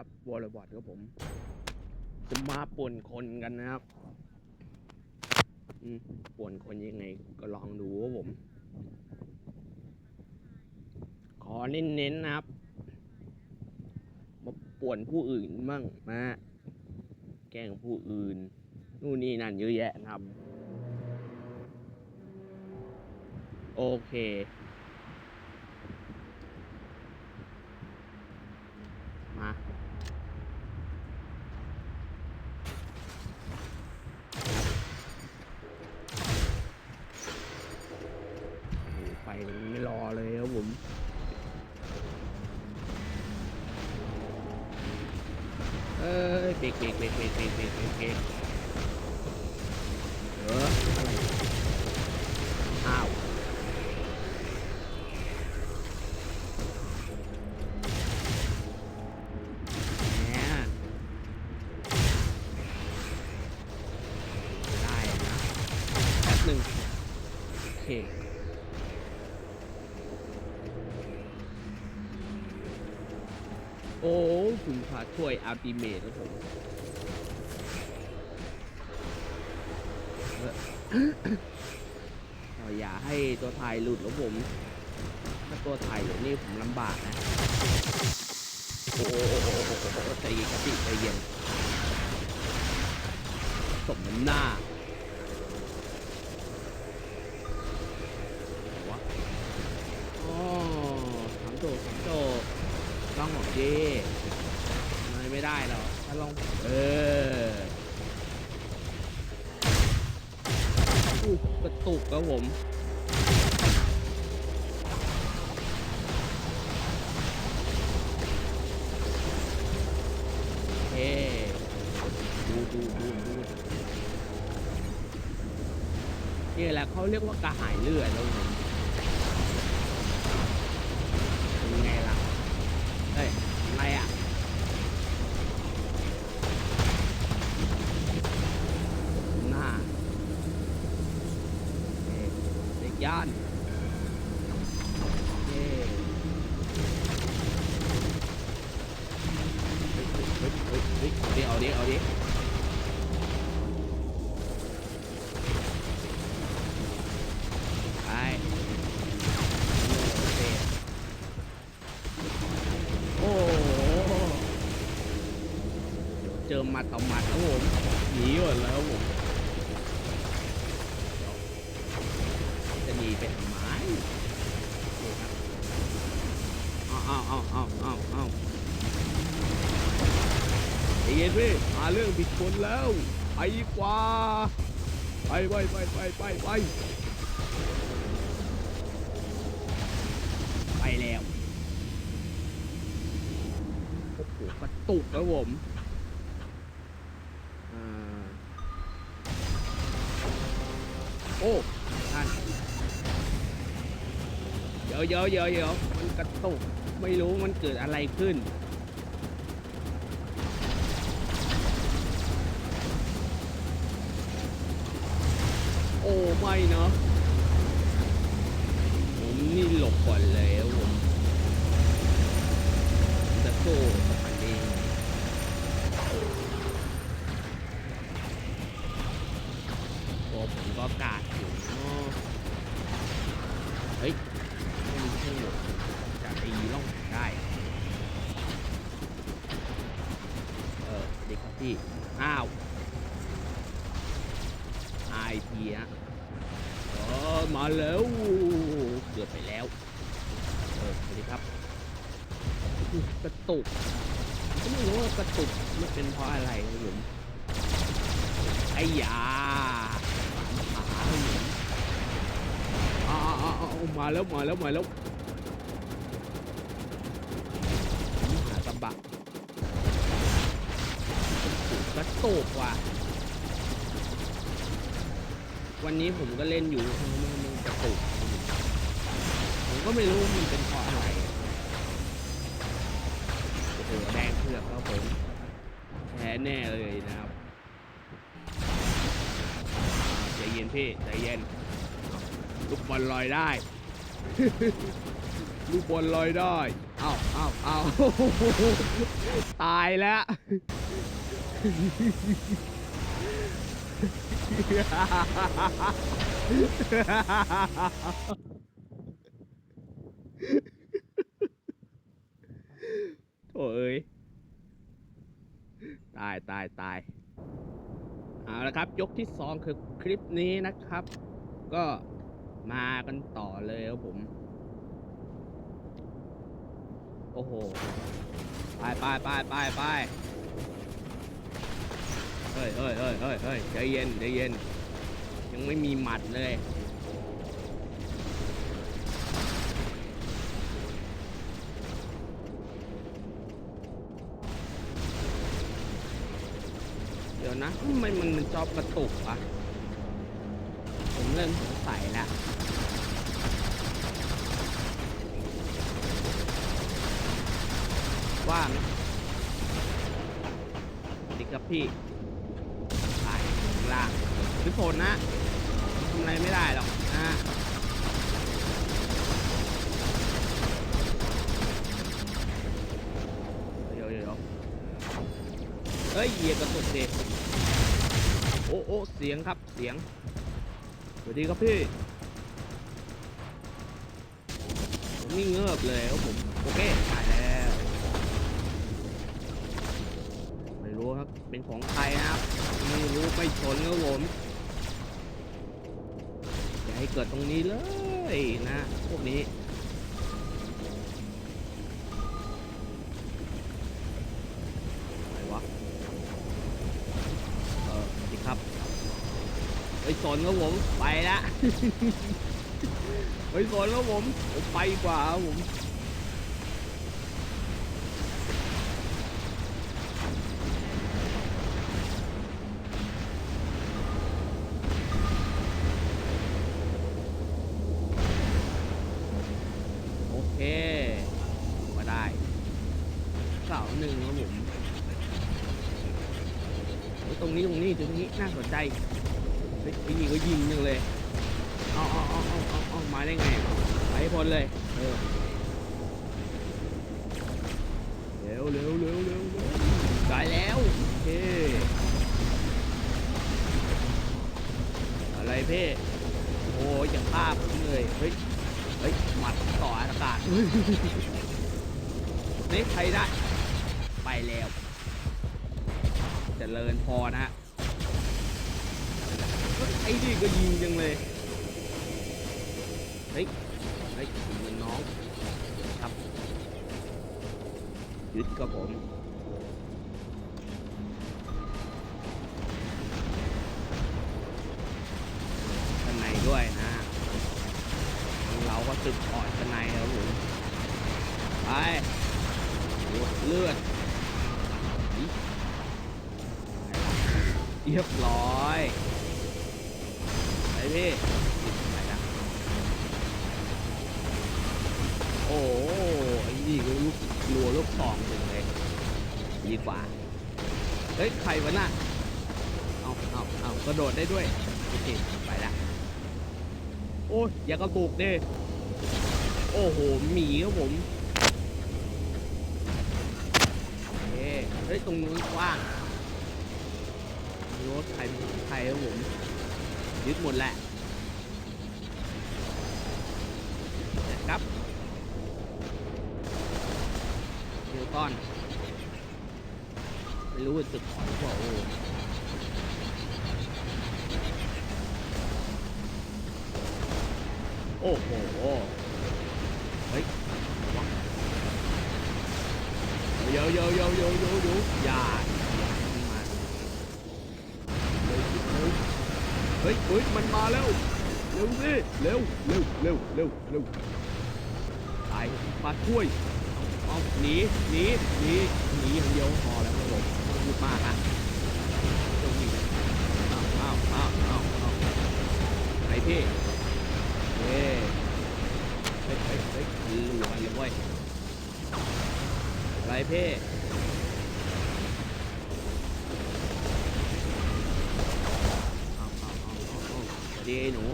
ครับวอลเลย์บอลครับผมจะมาป่วนคนกันนะครับอืมป่วนคนยังไงก็ลองดูครับผม ขอเน้นๆนะครับ มาป่วนผู้อื่นบ้างมาแกล้งผู้อื่น นู่นนี่นั่นเยอะแยะนะครับ โอเค มา โอ้โหไปไม่ รอเลยครับผมเอ้ยเบรกเบรกเบรกเบรกเบรกเบรกเบรกเบรกเอออะไรอ้าวแหมได้นะแป๊บหนึ่งโอเค โอ้คุณพระช่วย อัลติเมทครับผมอย่าให้ตัวถ่ายหลุดแล้วผม ถ้าตัวถ่ายหลุดนี่ผมลำบากนะ โอ้โหใจเย็นครับพี่ใจเย็นสมน้ำหน้าไหนวะอ๋อสามโจสามโจกลองของเจ ไม่ได้หรอกถ้าลองเอออู้กระตุกครับผมเฮ้ดูดูดูดูนี่แหละเขาเรียกว่ากระหายเลือดแล้วผม อหมัดต่อหมัดแล้วผมหนีก่อนแล้วผมจะหนีไปทำไมเอาเอาเอาเอาเอาเอาใจเย็นพี่หาเรื่องผิดคนแล้วไปกว่าไปไปไปไปไปไปไปแล้วโอ้โหกระตุกครับผม โอ้ท่านเดี๋ยวเดี๋ยวเดี๋ยวเดี๋ยวมันกระตุก ไม่รู้มันเกิดอะไรขึ้น โอ้ไม่เนาะผมนี่หลบก่อนแล้วผมจะสู้กั พี่ อ้าว IP ฮะเออมาแล้ว เกือบไปแล้ว เออสวัสดีครับ กระตุกก็ไม่รู้ว่ากระตุกมันเป็นเพราะอะไรครับผมไอ้ยาสามขาผมอ้าวอ้าวอ้าวอ้าวมาแล้วมาแล้วมาแล้วผมหากระบะกระ ตกว่ะ วันนี้ผมก็เล่นอยู่มันมันกระตุกผมก็ไม่รู้มันเป็นเพราะอะไรโอ้โหแดงเผือกครับผมแพ้แน่เลยนะครับใจเย็นพี่ใจเย็นลูกบอลลอยได้ ลูกบอลลอยได้เอาเอ้าเอ้าตายแล้ว โถ่เอ้ย ตายตายตาย เอาละครับ ยกที่สองคือคลิปนี้นะครับ ก็มากันต่อเลยครับผม โอ้โห ไปไปไปไปไป เฮ้ยเฮ้ยเฮ้ยเฮ้ยเฮ้ยใจเย็นใจเย็น ยังไม่มีหมัดเลยเดี๋ยวนะทำไมมันมันชอบกระตุกวะผมเริ่มสงสัยแล้ว ว่างสวัสดีครับพี่ ล่างคือผลนะทำอะไรไม่ได้หรอกนะเดี๋ยวเดี๋ยวเยวเฮ้ยเหยียบกระตุกดิโอ้โอ้เสียงครับเสียงสวัสดีครับพี่ผมนี่เงือบเลยครับผมโอเคมายแล้ว ไม่รู้ครับเป็นของใครนะ ไม่ชนครับผมอย่าให้เกิดตรงนี้เลยนะ พวกนี้อะไรวะเออสวัสดีครับไปสนครับผมไปละ ไปสนครับผมผมไปกว่าครับผม โอเคมาได้เสาหนึ่งครับผมเฮ้ยตรงนี้ตรงนี้ตรงนี้น่าสนใจเฮ้ยไอ้นี่ก็ยิงยังเลย เอาเอาเอาเอาเอาเอา มาได้ไงไปพ้นเลยเออเร็วเร็วเร็วเร็วเร็วได้แล้วโอเคอะไรเพ่โอ้ยอย่าภาพเลยเฮ้ยเฮ้ยหมัดต่ออากาศนี่ใครได้ ไปแล้วจเจริญพอนะฮะไอ้นี่ก็ยิงจังเลย เฮ้ย เฮ้ยยิงน้อง ครับ ยึดกับผมข้างในด้วยนะเราก็ตึกอ่อนข้างในครับผมไปเลือดอิ๊ะเรียบร้อยไปพี่ รัวลูกสองหนึ่งเลยดีกว่า เฮ้ย ใครวะน่ะเอาเอาเอากระโดดได้ด้วย โอเค ไปละ โอ้ย อย่ากระตุกดิโอ้โห หมีครับผมเคเฮ้ย ตรงนู้นกว้างรถใครเป็นของใครครับผม ยึดหมดแหละนะครับเดี๋ยว ก่อน ไม่รู้ว่าจุดถอยเปล่าโอ้โอ้โห เฮ้ยเดี๋ยวเดี๋ยวเดี๋ยวเดี๋ยวเดี๋ยวเยอยอย่าให้มันมาเฮ้ยเฮ้ยเฮ้ยเฮ้ย มันมาแล้ว เร็วสิเร็ว เร็ว เร็ว เร็ว เร็ว ตายมาช่วย เอาหนีหนีหนีหนีอย่างเดียวพอแล้วครับผมไม่ต้องพูดมากนะตรงนี้เอาวอ้าวอ้าวอ้าวอ้าไหนพี่เฮ้เฮ้ยเฮ้ยเฮ้ยรวยเลยเว้ยไรพี่อ้าวอ้าวอ้าวอ้าวอ้าสวัสดีหนู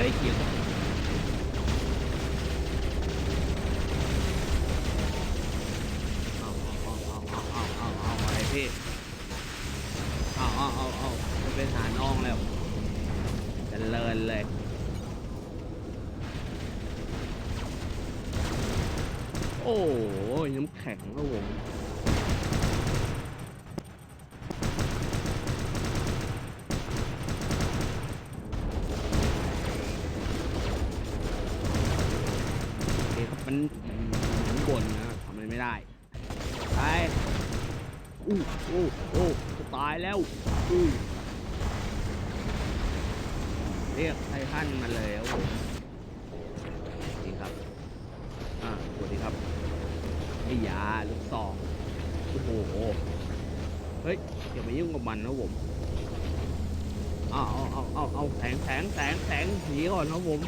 Thank you. มันมันบนนะทำอะไรไม่ได้ไปอู้โอ้โอ้จะตายแล้วอู้เรียกไททันมาแล้วผมนี่ครับอ่าสวัสดีครับไอ้ยาลูกซองโอ้โหเฮ้ยอย่าไปยุ่งกับมันนะผมเอาเอาเอาเอาเอาแสงแสงแสงแสงหนีก่อนนะผม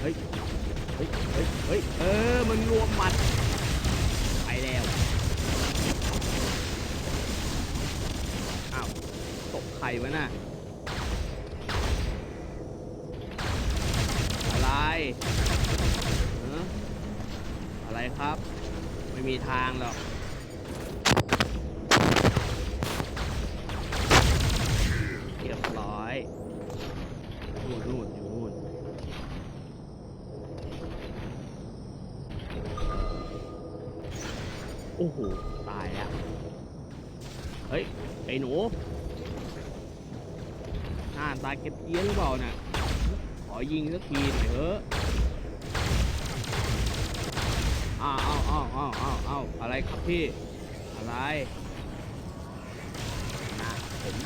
เฮ้ย ฮ้ยเฮ้ยเฮ้ยเออมันรวมหมัดไปแล้วอ้าวตกไข่วะน่ะอะไรเอออะไรครับ ไม่มีทางหรอก เรียบร้อยนู่นนู่นอยู่นู่น โอ้โห ตายแล้ว เฮ้ย ไอ้หนูหน้าตาเก็บเกี้ยหรือเปล่าน่ะ ขอยิงสักทีหน่อยเถอะอ้าวอ้าวอ้าวอ้าวอ้าวอ้าวอะไรครับพี่ อะไรนะผม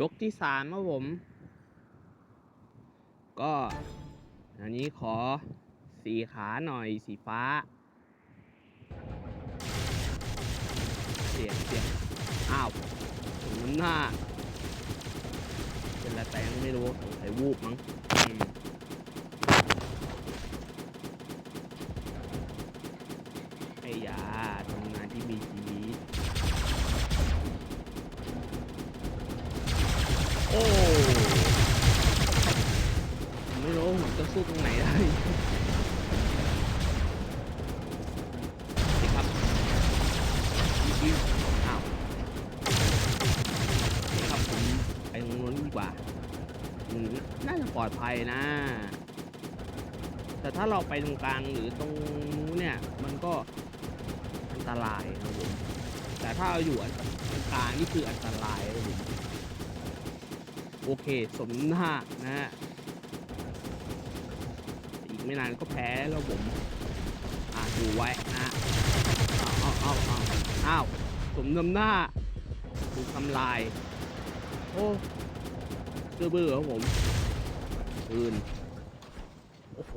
ยกที่สามครับผม ก็อันนี้ขอสีขาหน่อยสีฟ้า เสียงเสียงอ้าวถึงหน้า เป็นอะไรแปลงไม่รู้สงสัยวูบมั้งอืมไอ้ยาทำงานที่มีชีวิตโอ้ผมไม่รู้ผมจะ สู้ตรงไหนได้นี่ครับยิงอ้าวนี่ครับผมไปตรงนู้นดีกว่าอืมน่าจะปลอดภัยนะ แต่ถ้าเราไปตรงกลางหรือตรงนู้นเนี่ย มันก็อันตรายนะครับผม แต่ถ้าเราอยู่อันตรงกลางนี่คืออันตรายนะครับผม โอเค สมหน้านะฮะ ไม่นานก็แพ้แล้วผม อ่าดูไว้นะเอาเอาเอาเอาอ้าวสมนำหน้าถูกทำลาย โอ้เจือเบื่อครับผมปืนโอ้โห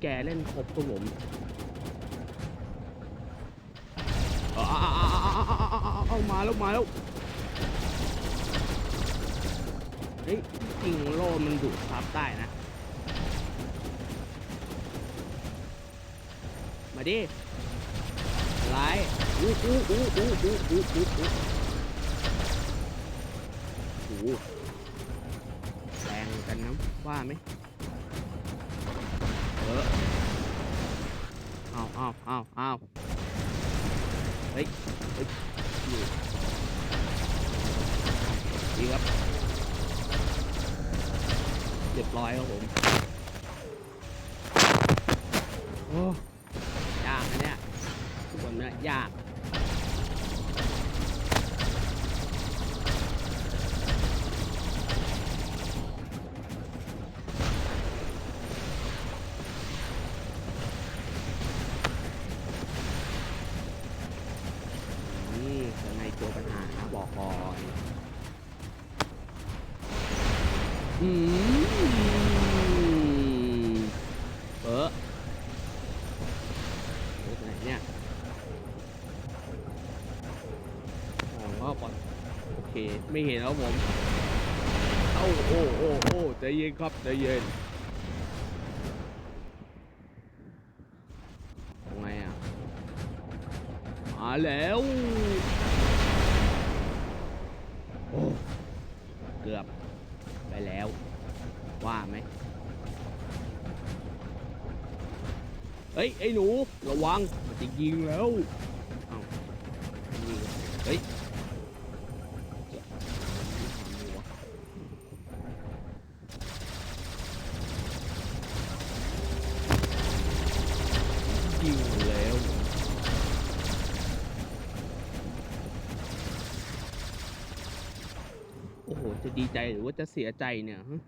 แกเล่นครบครับผมเอาเอาเอาเอาเอามาแล้วมาแล้วเฮ้ยจริงโลมันดูดซับได้นะ ดิอะไรอู้อู้อู้อู้อู้อู้อู้อู้โอ้แรงกันนะว่าไหมเออเอาเอาเอาเอาเฮ้ยเฮ้ยดีครับเรียบร้อยครับผมโอ้ ยาก นี่คือในตัวปัญหาบอกก่อนอืม ไม่เห็นแล้วผมเอ้าโอ้โอ้โอ้ใจเย็นครับใจเย็นทำไงอะมาแล้วโอ้เกือบไปแล้ว ว่าไหมเฮ้ยไอ้หนู ระวัง มันจะยิงแล้วเอ้ยเฮ้ย หรือว่าจะเสียใจเนี่ยมัน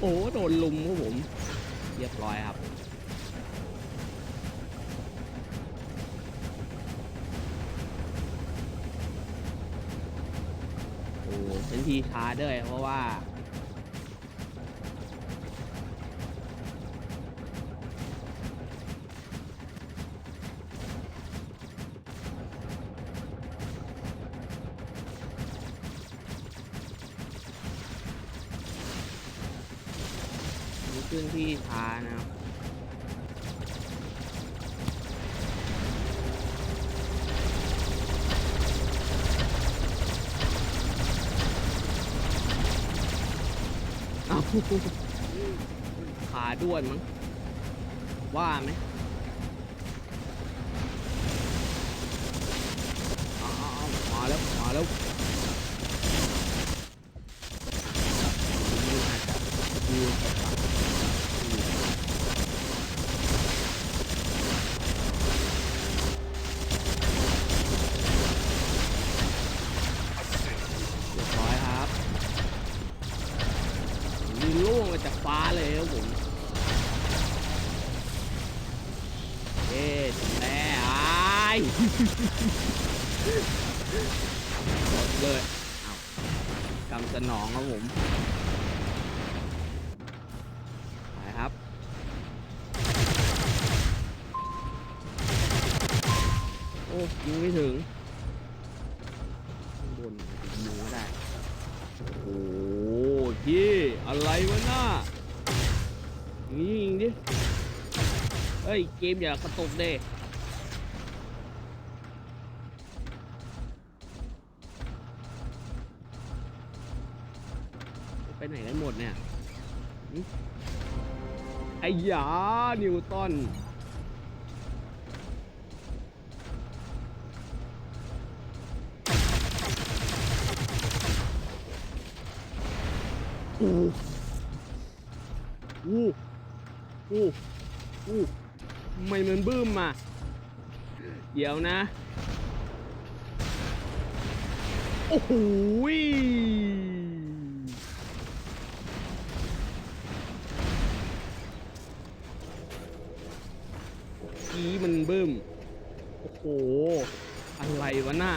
โอ้โหโดนลุมครับผมเรียบร้อยครับโอ้เป็นทีช้าด้วยเพราะว่า ขาด้วนมั้ง ว่าไหมเอาเอาเอามาแล้ว มาแล้วนี่อาจจะดูแบบว่าเรียบร้อยครับ มีล่วงมาจากฟ้าเลยครับผม เอ๊ะถึงแล้วอ้ายหมดเลยเอากำสนองครับผม ไปครับ โอ้ ยิงไม่ถึงข้างบนยิงไม่ได้ โอ้โหพี่อะไรวะหน่ายิงยิงดิ เฮ้ย เกมอย่ากระตุกเด้ไปไหนกันหมดเนี่ยไอ้หยา นิวตัน อู้อู้อู้อู้ทำไมมันบื้มมาเดี๋ยวนะ โอ้โหยกี้มันบึ้ม โอ้โห อะไรวะน่ะ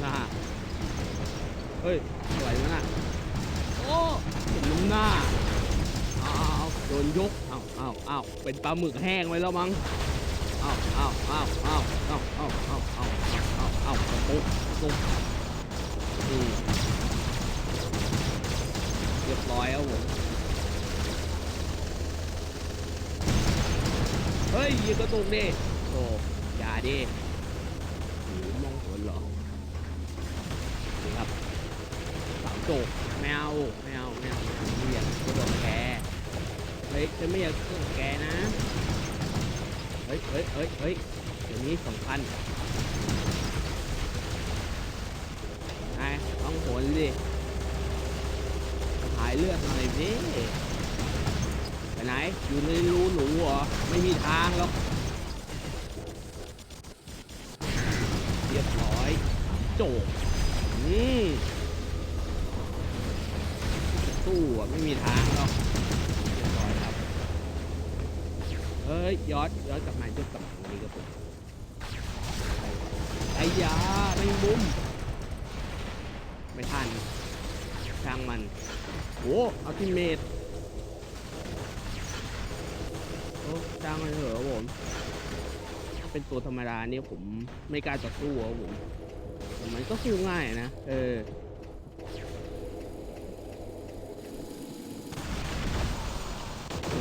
หน้า เฮ้ยอะไรวะน่ะโอ้เห็นน้ำหน้าอ้าวโดนยกอ้าวอ้าวอ้าวเป็นปลาหมึกแห้งไว้แล้วมั้งอ้าวอ้าวอ้าวอ้าวอ้าวอ้าวอ้าวอ้าวอ้าวอ้าวโอ้โอ้อืมเรียบร้อยแล้วผมเฮ้ยยิงกระตุกดิโอ้อย่าดิหูมองเหินเหรอนี่ครับสาวโจกไม่เอาไม่เอาไม่เอาไม่อยากกระโดดแกเฮ้ยจะไม่อยากกระโดดแกนะเฮ้ยเฮ้ยเฮ้ยเฮ้ยเดี๋ยวนี้สำคัญไอ้ต้องโหนดิหายเลือดหน่อยดิไปไหนอยู่ในรูหนูเหรอไม่มีทางหรอกเรียบร้อยโจกอืม ตู้อะไม่มีทางหรอกเรียบร้อยครับเฮ้ยย้อนย้อนกลับมาย้อนกลับมาตรงนี้ครับผมไอ้ยาไม่มุมไม่ทันช่างมันโอ้อัลติเมทโอ้จ้างมันเถอะผมาเป็นตัวธรรมดาเนี่ยผมไม่กล้าจะสู้ครับผมมันก็สู้ง่ายนะ เออ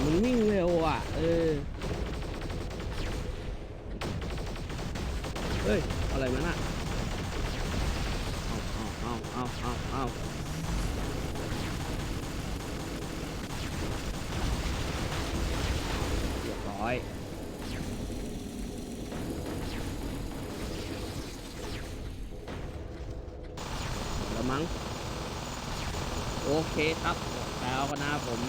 มัน วิ่งเร็วอะ เออ เฮ้ย อะไรมันอะ เอาเอาเอาเอาเอาเอาเรียบร้อย แล้วมั้ง โอเคครับแล้วก็นะผม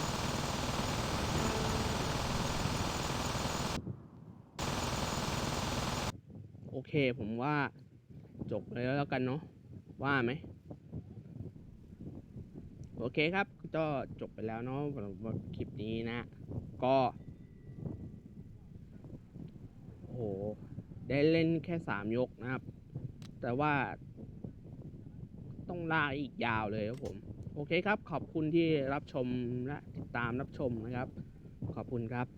โอ เคผมว่าจบเลยแล้วกันเนาะว่าไหมโอเคครับ ก็จบไปแล้วเนาะสำหรับคลิปนี้นะ ก็โอ้โหได้เล่นแค่สามยกนะครับ แต่ว่า ต้องลากอีกยาวเลยครับผม โอเคครับ ขอบคุณที่รับชมและติดตามรับชมนะครับ ขอบคุณครับ